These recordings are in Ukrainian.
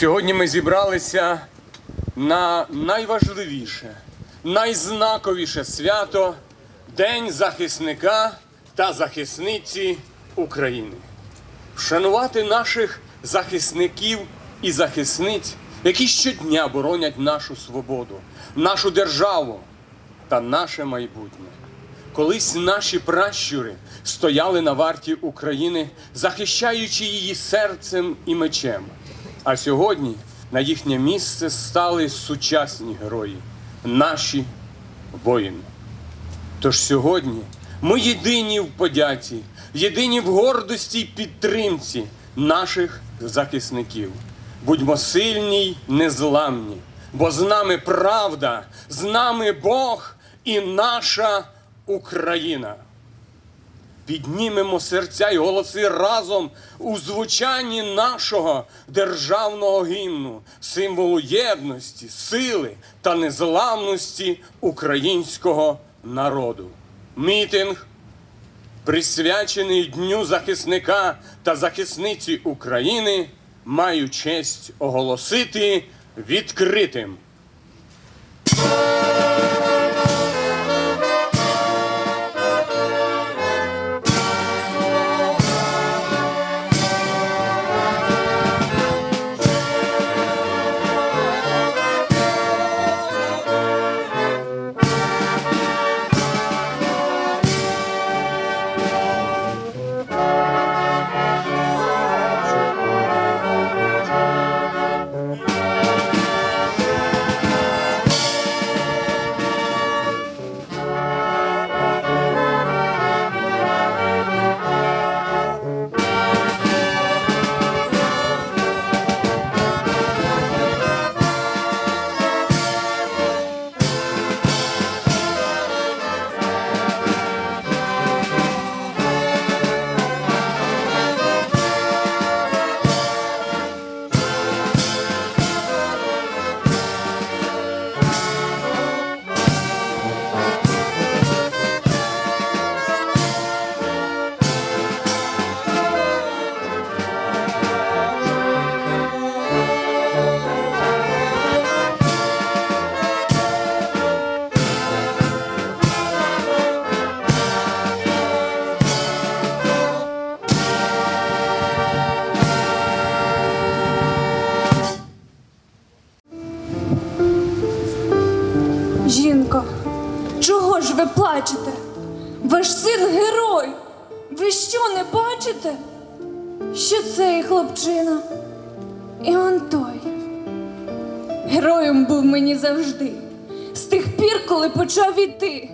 сьогодні ми зібралися на найважливіше, найзнаковіше свято День захисника та захисниці України. Вшанувати наших захисників і захисниць, які щодня боронять нашу свободу, нашу державу та наше майбутнє. Колись наші пращури стояли на варті України, захищаючи її серцем і мечем. А сьогодні на їхнє місце стали сучасні герої, наші воїни. Тож сьогодні ми єдині в подяці, єдині в гордості й підтримці наших захисників. Будьмо сильні й незламні, бо з нами правда, з нами Бог і наша Україна. Піднімемо серця й голоси разом у звучанні нашого державного гімну, символу єдності, сили та незламності українського народу. Мітинг, присвячений Дню захисника та захисниці України, маю честь оголосити відкритим. Хлопчина? І он той. Героєм був мені завжди. З тих пір, коли почав іти.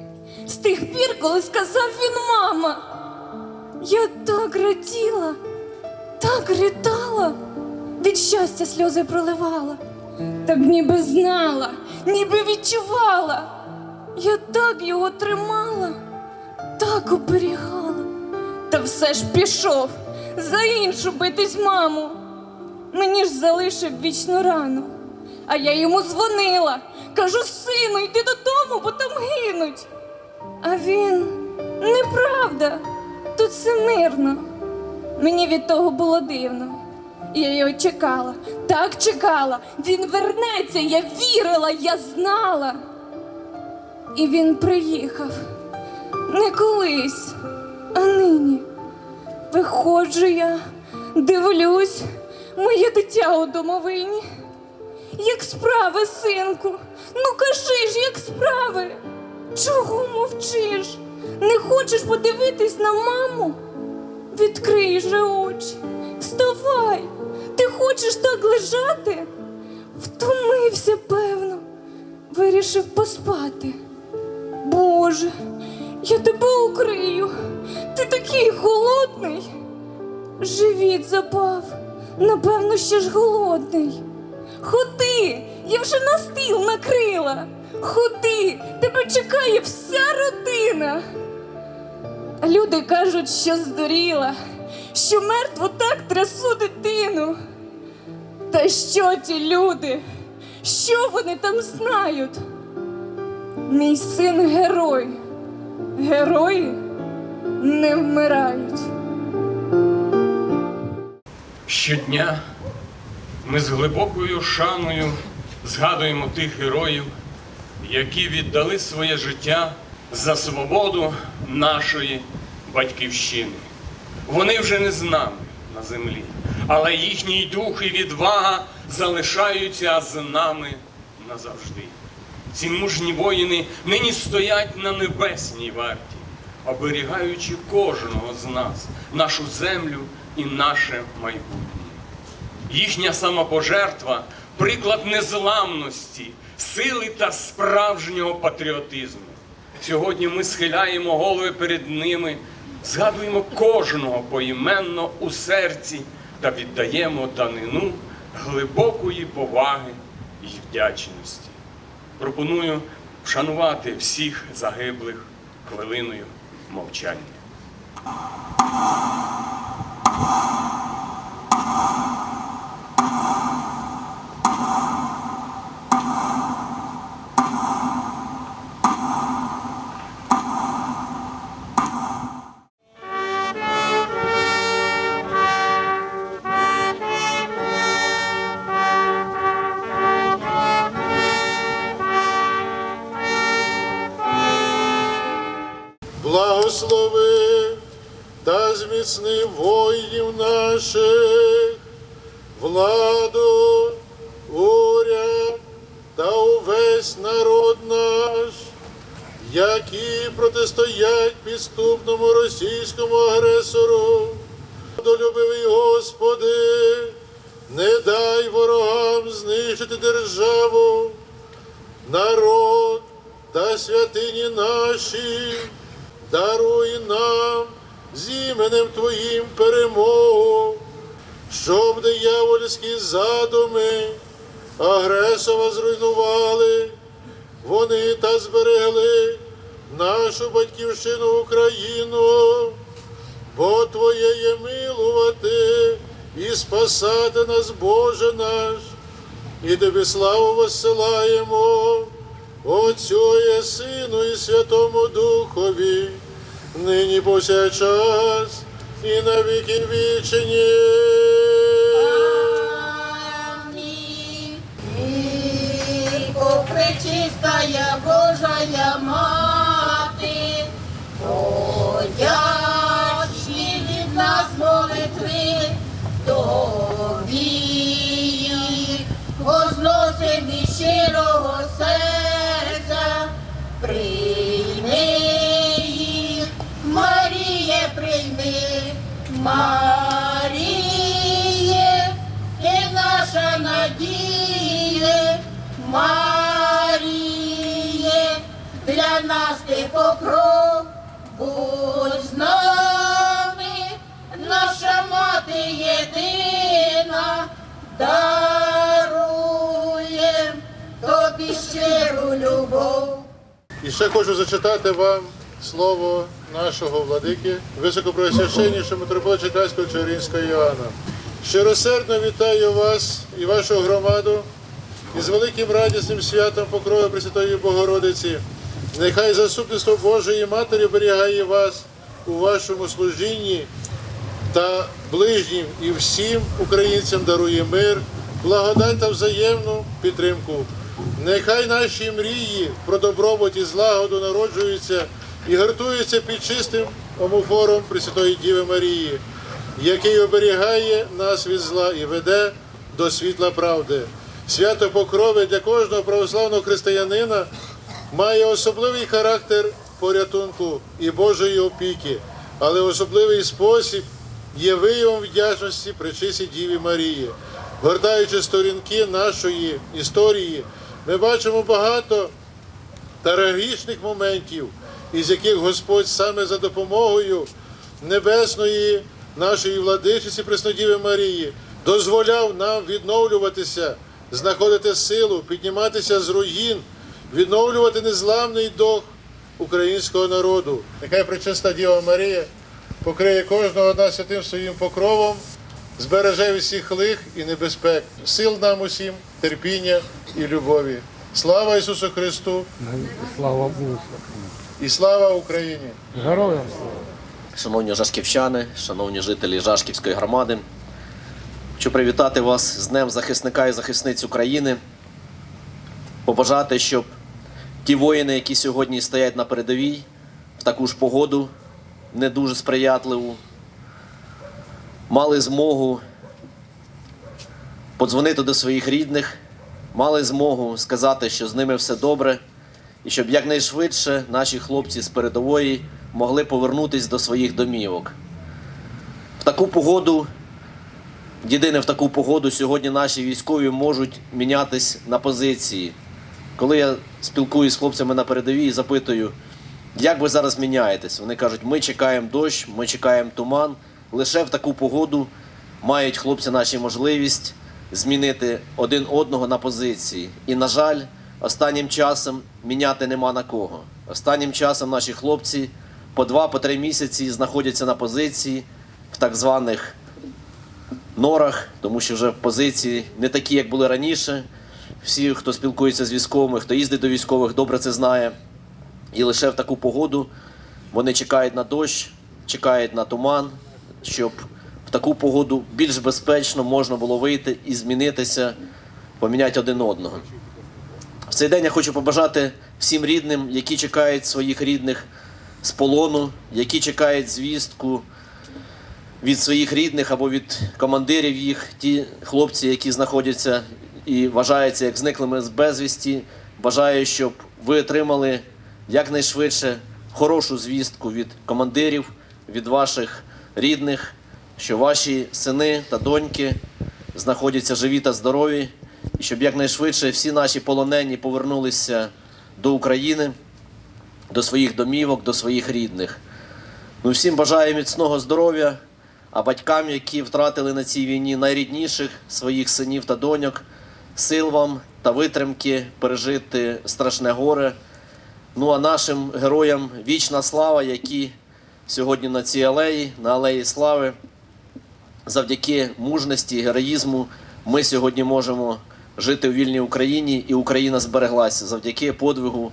З тих пір, коли сказав він мама. Я так раділа, так ридала, від щастя сльози проливала, так ніби знала, ніби відчувала. Я так його тримала, так оберігала. Та все ж пішов за іншу битись маму. Мені ж залишив вічну рану. А я йому дзвонила, кажу, сину, йди додому, бо там гинуть. А він неправда, тут все мирно. Мені від того було дивно. Я його чекала, так чекала. Він вернеться, я вірила, я знала. І він приїхав не колись, а нині. Виходжу я, дивлюсь, моє дитя у домовині. Як справи, синку? Ну кажи ж, як справи? Чого мовчиш? Не хочеш подивитись на маму? Відкрий же очі, вставай, ти хочеш так лежати? Втомився, певно, вирішив поспати. Боже, я тебе укрию, ти такий голодний. Живіт запав, напевно, ще ж голодний. Ходи, я вже на стіл накрила. Ходи, тебе чекає вся родина. Люди кажуть, що здуріла, що мертво так трясу дитину. Та що ті люди? Що вони там знають? Мій син герой. Герої не вмирають. Щодня ми з глибокою шаною згадуємо тих героїв, які віддали своє життя за свободу нашої батьківщини. Вони вже не з нами на землі, але їхній дух і відвага залишаються з нами назавжди. Ці мужні воїни нині стоять на небесній варті, оберігаючи кожного з нас, нашу землю і наше майбутнє. Їхня самопожертва приклад незламності, сили та справжнього патріотизму. Сьогодні ми схиляємо голови перед ними, згадуємо кожного поіменно у серці та віддаємо данину глибокої поваги і вдячності. Пропоную вшанувати всіх загиблих хвилиною мовчання. Зміцни воїнів наших, владу, уряд та увесь народ наш, які протистоять підступному російському агресору. Долюбивий Господи, не дай ворогам знищити державу, народ та святині наші, даруй нам з іменем Твоїм перемогу, щоб диявольські задуми агресора зруйнували, вони та зберегли нашу батьківщину Україну, бо Твоє є милувати і спасати нас, Боже наш, і тобі славу воссилаємо, Отцю і Сину і Святому Духові, нині повсякчас і на віки вічені. Прийми, Маріє, ти наша надія, Маріє, для нас ти покров, будь з нами, наша мати єдина, дарує тобі щиру любов. І ще хочу зачитати вам слово нашого владики, високопросвященнішого митрополита Черкаського Чорінського Іоанна. Щиросердно вітаю вас і вашу громаду із великим радісним святом Покрови Пресвятої Богородиці. Нехай заступництво Божої Матері оберігає вас у вашому служінні та ближнім і всім українцям дарує мир, благодать та взаємну підтримку. Нехай наші мрії про добробут і злагоду народжуються і гартуються під чистим омофором Пресвятої Діви Марії, який оберігає нас від зла і веде до світла правди. Свято Покрови для кожного православного християнина має особливий характер порятунку і Божої опіки, але особливий спосіб є виявом вдячності Пречисій Діві Марії. Гортаючи сторінки нашої історії, ми бачимо багато трагічних моментів, із яких Господь саме за допомогою небесної нашої владичиці Преснодіви Марії дозволяв нам відновлюватися, знаходити силу, підніматися з руїн, відновлювати незламний дух українського народу. Нехай пречиста Діва Марія покриє кожного нас святим своїм покровом, збереже всіх лих і небезпек, сил нам усім, терпіння і любові. Слава Ісусу Христу Слава Богу. І слава Україні! Героям. слава. Шановні жашківчани, шановні жителі Жашківської громади, Хочу привітати вас з Днем захисника і захисниць України. Побажати, щоб ті воїни, які сьогодні стоять на передовій, в таку ж погоду, не дуже сприятливу, мали змогу подзвонити до своїх рідних, мали змогу сказати, що з ними все добре, і щоб якнайшвидше наші хлопці з передової могли повернутися до своїх домівок. В таку погоду, єдине в таку погоду, сьогодні наші військові можуть мінятись на позиції. Коли я спілкуюся з хлопцями на передовій і запитую, як ви зараз міняєтесь? Вони кажуть, ми чекаємо дощ, ми чекаємо туман. Лише в таку погоду мають хлопці наші можливість змінити один одного на позиції. І, на жаль, останнім часом міняти нема на кого. Останнім часом наші хлопці по два, по три місяці знаходяться на позиції в так званих норах, тому що вже позиції не такі, як були раніше. Всі, хто спілкується з військовими, хто їздить до військових, добре це знає. І лише в таку погоду вони чекають на дощ, чекають на туман, щоб в таку погоду більш безпечно можна було вийти і змінитися, поміняти один одного. Цей день я хочу побажати всім рідним, які чекають своїх рідних з полону, які чекають звістку від своїх рідних або від командирів їх, ті хлопці, які знаходяться і вважаються як зниклими з безвісті. Бажаю, щоб ви отримали якнайшвидше хорошу звістку від командирів, від ваших рідних, що ваші сини та доньки знаходяться живі та здорові, і щоб якнайшвидше всі наші полонені повернулися до України, до своїх домівок, до своїх рідних. Ну, всім бажаю міцного здоров'я, а батькам, які втратили на цій війні найрідніших своїх синів та доньок, сил вам та витримки пережити страшне горе. Ну а нашим героям вічна слава, які сьогодні на цій алеї, на алеї слави, завдяки мужності, героїзму, ми сьогодні можемо жити у вільній Україні, і Україна збереглася завдяки подвигу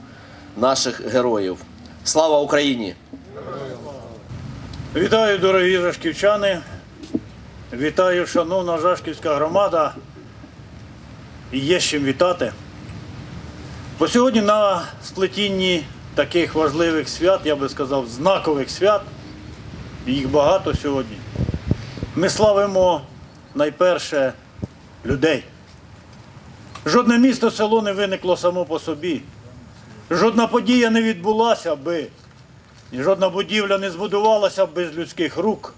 наших героїв. Слава Україні! Вітаю, дорогі жашківчани. Вітаю, шановна Жашківська громада. Є з чим вітати. Бо сьогодні на сплетінні таких важливих свят, я би сказав, знакових свят, їх багато сьогодні. Ми славимо найперше людей. Жодне місто, село не виникло само по собі. Жодна подія не відбулася би. Жодна будівля не збудувалася без людських рук,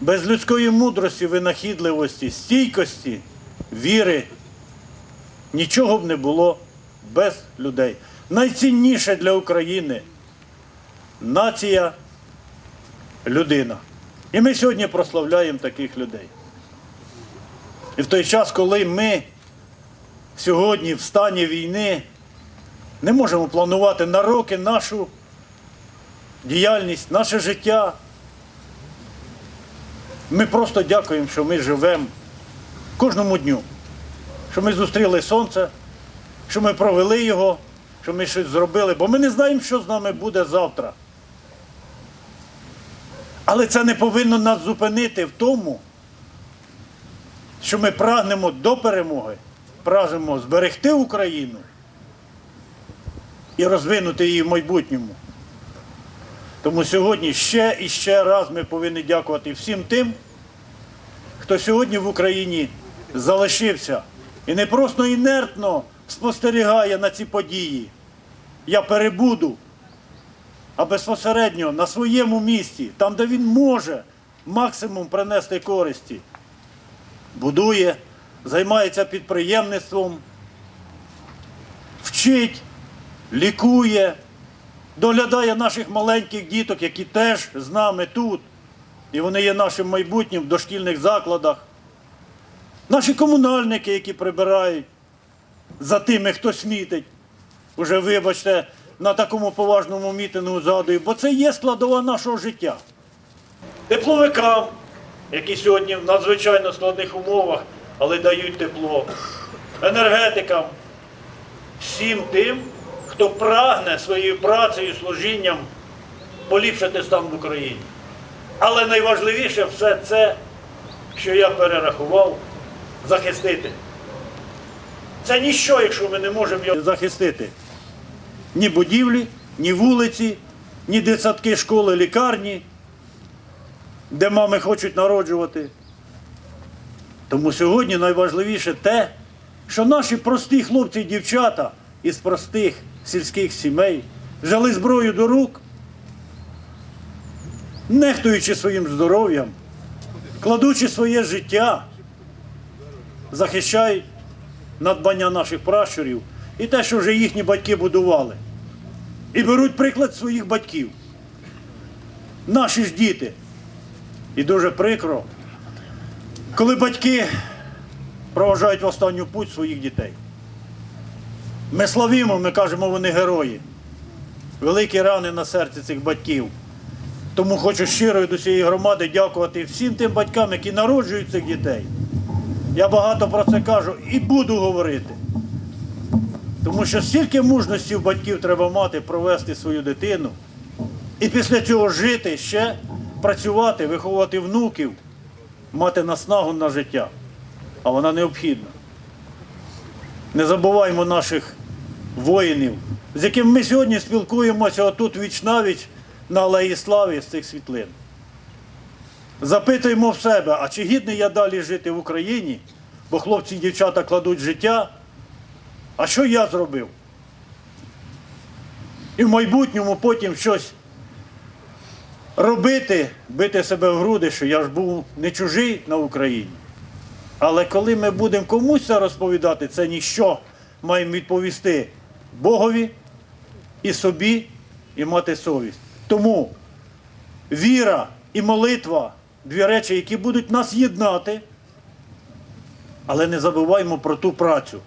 без людської мудрості, винахідливості, стійкості, віри. Нічого б не було без людей. Найцінніше для України нація, людина. І ми сьогодні прославляємо таких людей. І в той час, коли ми сьогодні в стані війни не можемо планувати на роки нашу діяльність, наше життя. Ми просто дякуємо, що ми живемо кожному дню, що ми зустріли сонце, що ми провели його, що ми щось зробили, бо ми не знаємо, що з нами буде завтра. Але це не повинно нас зупинити в тому, що ми прагнемо до перемоги, прагнемо зберегти Україну і розвинути її в майбутньому. Тому сьогодні ще і ще раз ми повинні дякувати всім тим, хто сьогодні в Україні залишився і не просто інертно спостерігає на ці події. Я перебуду, а безпосередньо на своєму місці, там, де він може максимум принести користі, будує, займається підприємництвом, вчить, лікує доглядає наших маленьких діток, які теж з нами тут. І вони є нашим майбутнім в дошкільних закладах. Наші комунальники, які прибирають за тими, хто смітить. Уже, вибачте, на такому поважному мітингу згадую, бо це є складова нашого життя. Тепловикам, які сьогодні в надзвичайно складних умовах, але дають тепло. Енергетикам, всім тим, хто прагне своєю працею, служінням поліпшити стан в Україні. Але найважливіше все це що я перерахував, захистити. Це ніщо, якщо ми не можемо його захистити. Ні будівлі, ні вулиці, ні дитсадки, школи, лікарні, де мами хочуть народжувати. Тому сьогодні найважливіше те, що наші прості хлопці і дівчата із простих сільських сімей взяли зброю до рук, нехтуючи своїм здоров'ям, кладучи своє життя, захищають надбання наших пращурів і те, що вже їхні батьки будували. І беруть приклад своїх батьків. Наші ж діти. І дуже прикро, коли батьки проважають в останню путь своїх дітей. Ми славімо, ми кажемо, вони герої. Великі рани на серці цих батьків. Тому хочу щиро від усієї громади дякувати всім тим батькам, які народжують цих дітей. Я багато про це кажу і буду говорити. Тому що стільки мужності в батьків треба мати провести свою дитину і після цього жити ще, працювати, виховувати внуків, мати наснагу на життя. А вона необхідна. Не забуваймо наших воїнів, з якими ми сьогодні спілкуємося отут віч навіч на Алеї Слави з цих світлин. Запитуємо в себе, а чи гідний я далі жити в Україні, бо хлопці і дівчата кладуть життя. А що я зробив? І в майбутньому потім щось робити, бити себе в груди, що я ж був не чужий на Україні. Але коли ми будемо комусь це розповідати, це ніщо маємо відповісти Богові і собі, і мати совість. Тому віра і молитва дві речі, які будуть нас єднати, але не забуваємо про ту працю.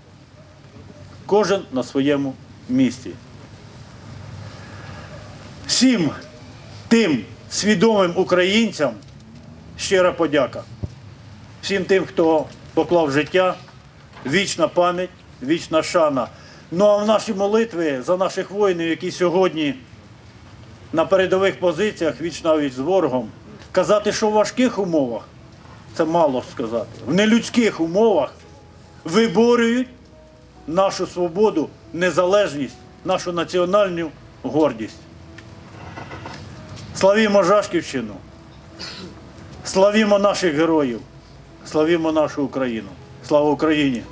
Кожен на своєму місці. Всім тим свідомим українцям щира подяка. Всім тим, хто поклав життя, вічна пам'ять, вічна шана. Ну а в наші молитви за наших воїнів, які сьогодні на передових позиціях віч навіть з ворогом, казати, що в важких умовах, це мало сказати, в нелюдських умовах виборюють нашу свободу, незалежність, нашу національну гордість. Славімо Жашківщину, славімо наших героїв, славімо нашу Україну. Слава Україні!